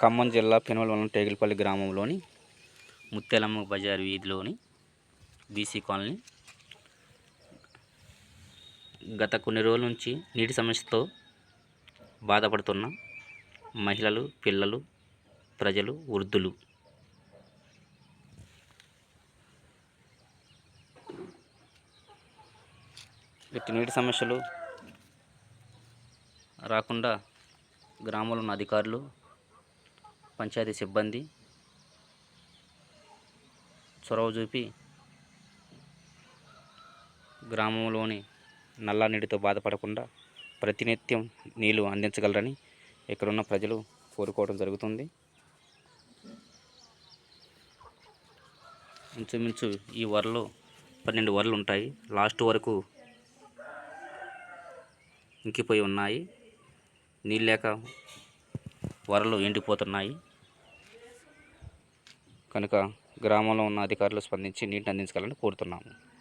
ఖమ్మం జిల్లా పెనుమలవరం టేగిలపల్లి గ్రామంలోని ముత్యాలమ్మ బజార్ వీధిలోని బీసీ కాలనీ. గత కొన్ని రోజుల నుంచి నీటి సమస్యతో బాధపడుతున్న మహిళలు పిల్లలు ప్రజలు వృద్ధులు. ఇట్టి నీటి సమస్యలు రాకుండా గ్రామంలో ఉన్న అధికారులు పంచాయతీ సిబ్బంది చొరవ చూపి గ్రామంలోని నల్లా నీటితో బాధపడకుండా ప్రతినిత్యం నీళ్ళు అందించగలరని ఇక్కడున్న ప్రజలు కోరుకోవడం జరుగుతుంది. ఇంచుమించు ఈ వరలో పన్నెండు వరలు ఉంటాయి. లాస్ట్ వరకు ఇంకిపోయి ఉన్నాయి. నీళ్ళు లేక వరలు ఎండిపోతున్నాయి. కనుక గ్రామంలో ఉన్న అధికారులు స్పందించి నీటిని అందించగలని కోరుతున్నాము.